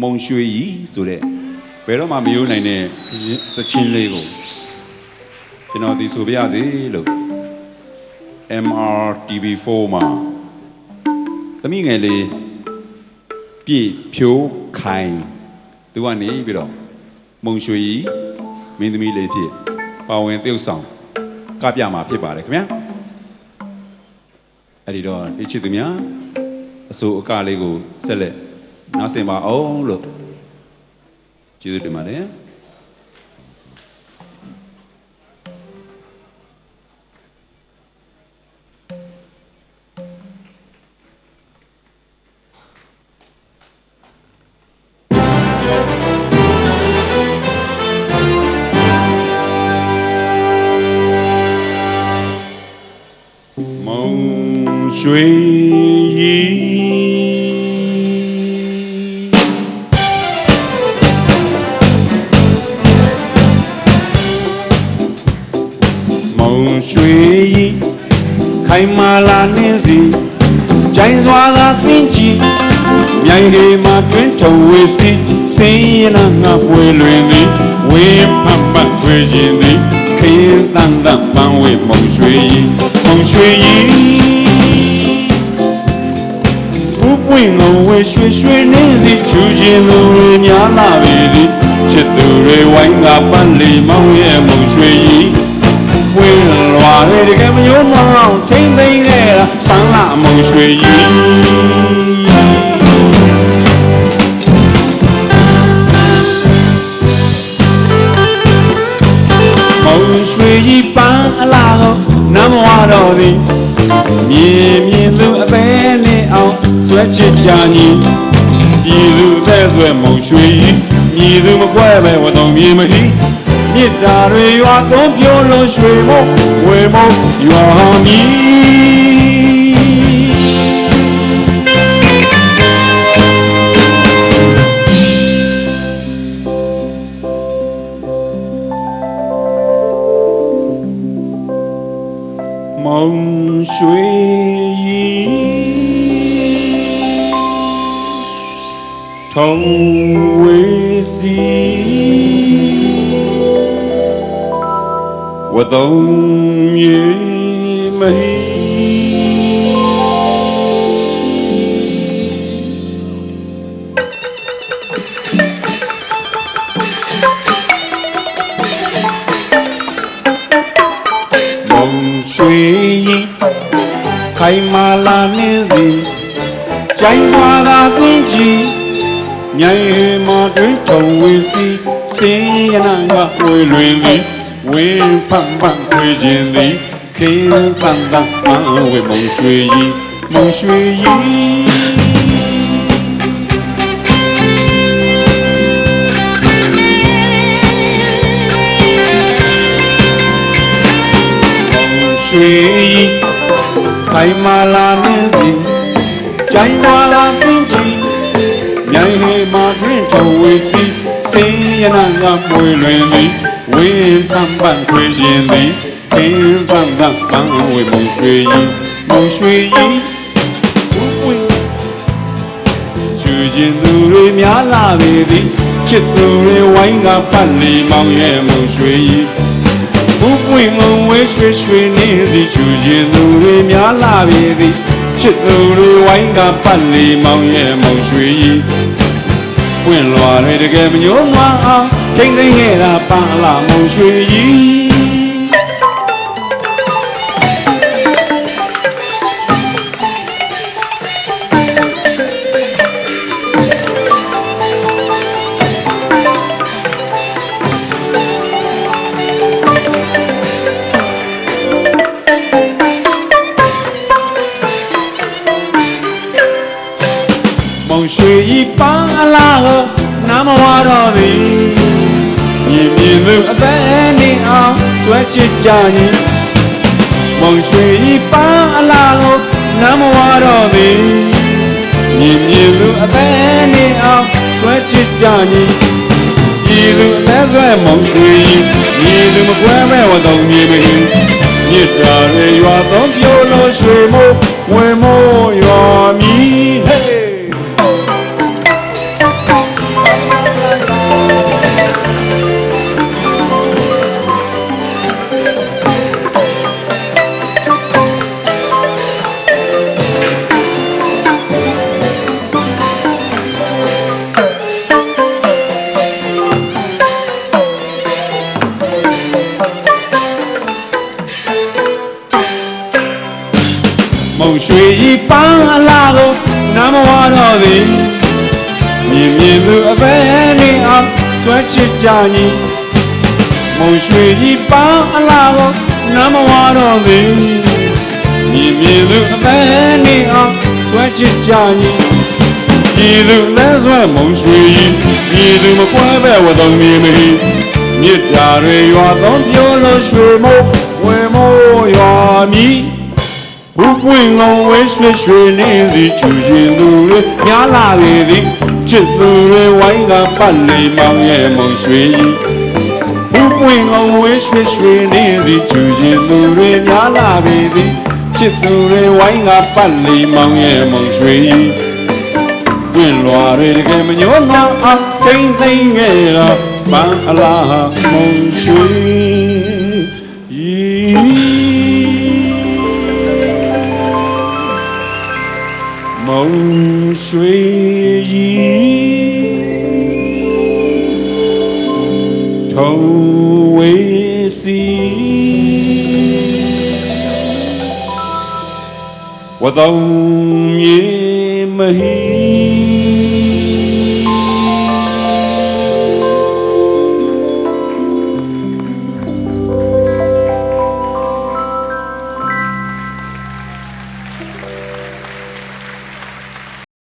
မုံရွှေကြီးဆိုတဲ့ဘယ်တော့မှမယိုးနိုင်တဲ့သချင်းလေးကိုကျွန်တော်ဒီဆိုပြရစီလို့ MRTV4 မှာသမီးငယ်လေးပြည့်ဖြိုးခိုင်သူကနေပြီးတော့မုံရွှေကြီးမင်းသမီးလေးဖြစ်ပါဝင်သရုပ်ဆောင်ကပြမှာဖြစ်ပါတယ်ခင်ဗျာအဲ့ဒီတော့ဒီချစ်သူများအစိုးအကလေးကိုဆက်လက် nothing but all the children are there. Mong suy ý ရွှေကြီးခိုင်မာလာနှင်းစီကြိုင်စွာသာသင်ကြည့်မြိုင်ရီမှာတွင်ထုံဝေစီစင်းရနာငါပွေလွင်သည်ဝင်းဖတ်ပတ်ထွေခြင်းသည်ခင်းတန်တန်ပန်းဝေမုံရွှေကြီးမုံရွှေကြီးဥပွင့်ငုံဝေရွှေရွှေနေသည်ချူခြင်းသူတွေများလာပေသည်ချစ်သူတွေဝိုင်းကပတ်လီမောင်ရဲ့မုံရွှေကြီး 为了娃哩的尕妹有梦，天天哩放那梦睡鱼。梦水鱼放老那么晚了哩，迷迷路背哩哦，睡去叫你，一路在做梦睡鱼，你怎么快把我弄迷了哩？မုံရွှေကြီးမြည်သူမကွဲပဲဝတော်မြေမဟိမြစ်တာတွေရွာသုံးပြိုးလုံးရွှေမို့ဝေမို့ရွာမီမုံရွှေကြီးထုံဝေစီဝတုံမြေမဟိမုံရွှေကြီးခိုင်မာလာနှင်းစီကြိုင်ွာသာသွင်းကြည့်မြိုင်မော်တွင်ထုံ 我等你美。梦水一开马拉尼日，摘花大桂枝，年月马堆愁未死，谁也难过未。为棒棒会见你，开棒棒马为孟学义，孟学义。水意，开马拉面子，摘瓜拉面子，娘黑马人周围的，谁也难啊不为伦理。 ဝေစီစင်းရနာကမွေလွင်သည်ဝင်းပန်းပန်းခွေခြင်းသည်ခင်းပန်းသာပန်းဝေမုံရွှေကြီးမုံရွှေကြီးဝင်းချူခြင်းသူတွေများလာပေသည်ချစ်သူတွေဝိုင်းကပတ်လီမောင်ရဲ့မုံရွှေကြီးဘုပွင့်မုံဝဲရွှေရွှေနေသည်ချူခြင်းသူတွေများလာပေသည်ချစ်သူတွေဝိုင်းကပတ်လီမောင်ရဲ့မုံရွှေကြီးပွင့်လွာတွေတကယ်မညိုးမအောင် 天黑黑啦，巴拉梦水伊，梦水伊巴拉河，那么弯着哩。 အသက်နေအောင်ဆွဲချစ်ကြညီမုံရွှေကြီးပန်းအလားကိုနားမဝတော့သည်မြင်မြင်သူအသက်နေအောင်ဆွဲချစ်ကြညီပြည်သူအသက်ဆွဲမုံရွှေကြီးမြေသူမကွဲမဲ့ဝတော်မြေမင်းမြစ်တာရေရွာသုံးပြိုးလို့ရွှေမို့ဝင်မို့ရွာမီဟေး မဝါတော်သည်မြင်မြင်သူအပဲနေအောင်ဆွဲချစ်ကြညီမုံရွှေကြီးပန်းအလားကိုနာမဝါတော်သည်မြင်မြင်သူအပဲနေအောင်ဆွဲချစ်ကြညီပြည်သူလက်ဆွဲမုံရွှေကြီးပြည်သူမကွဲပဲဝသုံးမြေမီမြစ်တာတွေရွာသုံးပြိုးလို့ရွှေမိုးဝင်မိုးရွာမီ ဘူပွင့်လုံးဝဲရွှေရွှေနေသည်ချူရင်သူတွေညားလာလေသည်ချစ်သူတွေဝိုင်းကပတ်လေမောင်ရဲ့မုံရွှေကြီးဘူပွင့်လုံးဝဲရွှေရွှေနေသည်ချူရင်သူတွေညားလာလေသည်ချစ်သူတွေဝိုင်းကပတ်လေမောင်ရဲ့မုံရွှေကြီးတွင်လွာတွေတကယ်မညောငါအောင်တိမ့်သိမ့်ခဲ့တော့ပန်းအလားမုံ Toesy. Wadom ye mahee.